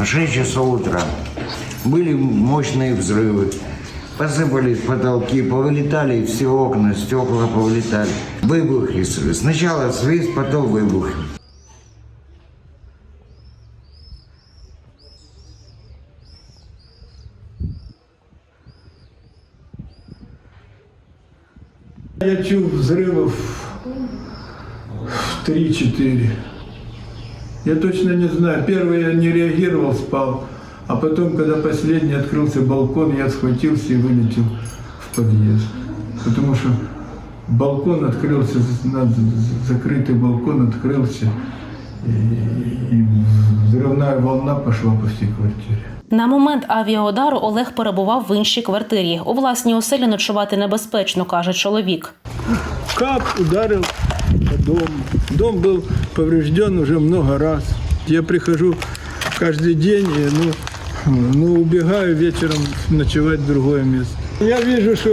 В 6 часов утра были мощные взрывы. Посыпались потолки, повылетали все окна, стекла повылетали. Выбухи. Сначала свист, потом выбухи. Я чув взрывов в 3-4. Я точно не знаю. Первый я не реагировал, спал. А потом, когда последний открылся балкон, я схватился и вылетел в подъезд. Потому что балкон открылся, над- закрытый балкон открылся. И, и взрывная волна пошла по всей квартире. На момент авіаудару Олег перебував в іншій квартирі. У власній оселі ночувати небезпечно, каже чоловік. Кап ударил по дому. Дом был поврежден уже много раз. Я прихожу каждый день и ну, ну, убегаю вечером ночевать в другое место. Я вижу, что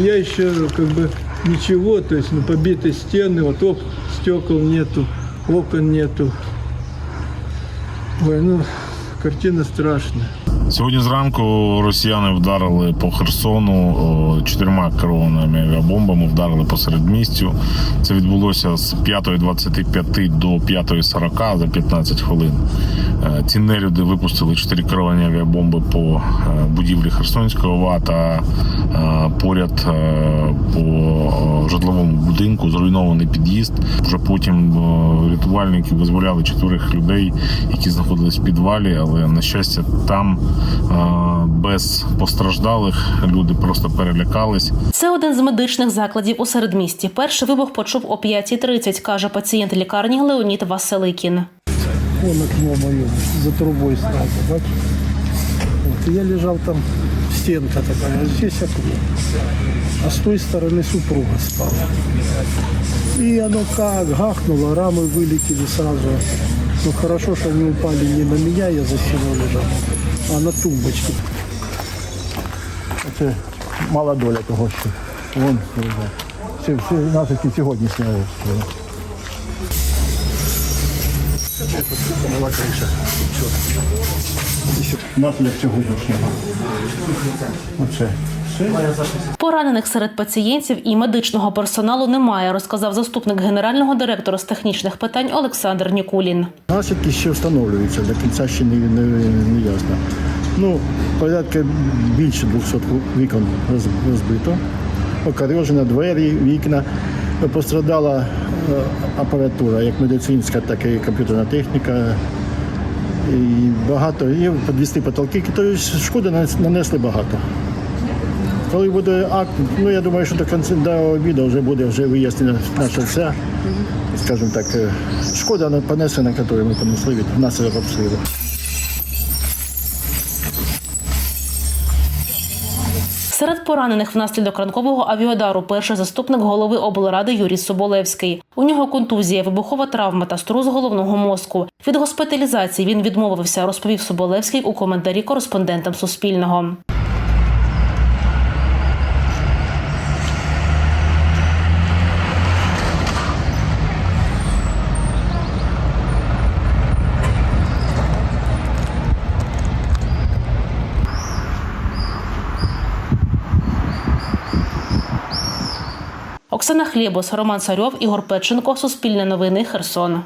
я еще как бы ничего, то есть ну, побиты стены, вот ок, стекол нету, окон нету. Ой, ну, картина страшная. Сьогодні зранку росіяни вдарили по Херсону чотирма керованими авіабомбами, вдарили посеред містю. Це відбулося з 5.25 до 5.40 за 15 хвилин. Е, Ці нелюди випустили чотири керовані авіабомби по е, будівлі Херсонського ОВА та е, поряд по житловому будинку, зруйнований під'їзд. Вже потім рятувальники визволяли чотирьох людей, які знаходились в підвалі, але на щастя, там без постраждалих люди просто перелякались. Це один з медичних закладів у середмісті. Перший вибух почув о 5.30, каже пацієнт лікарні Леонід Василикін. Вон окно мое за трубой сразу, бачишь? Вот, и я лежал там, стенка такая, а здесь окно. А с той стороны супруга спала. И оно как гахнуло, рамы вылетели сразу. Ну хорошо, что они упали не на меня, я за стеной лежал, а на тумбочке. Це мала доля того, що вон всі, всі наслідки сьогоднішнього обстрілу. Була криша. Наслідок сьогоднішнього. Оце. Поранених серед пацієнтів і медичного персоналу немає, розказав заступник генерального директора з технічних питань Олександр Нікулін. Наслідки ще встановлюються, до кінця ще не, не, не ясно. Ну, порядка більше 200 вікон розбито, покорежено двері, вікна. Пострадала е, апаратура, як медицинська, так і комп'ютерна техніка. І багато, і підвісні потолки, тобто шкоди нанесли багато. Коли буде акт, ну я думаю, що до кінця до обіду вже буде вже вияснена наша вся, скажімо так, е, шкода понесена, яку ми понесли від внаслідок обстрілу. Серед поранених внаслідок ранкового авіодару перший заступник голови облради Юрій Соболевський. У нього контузія, вибухова травма та струс головного мозку. Від госпіталізації він відмовився, розповів Соболевський у коментарі кореспондентам Суспільного. Оксана Хлєбос, Роман Царьов, Ігор Печенко, Суспільне новини, Херсон.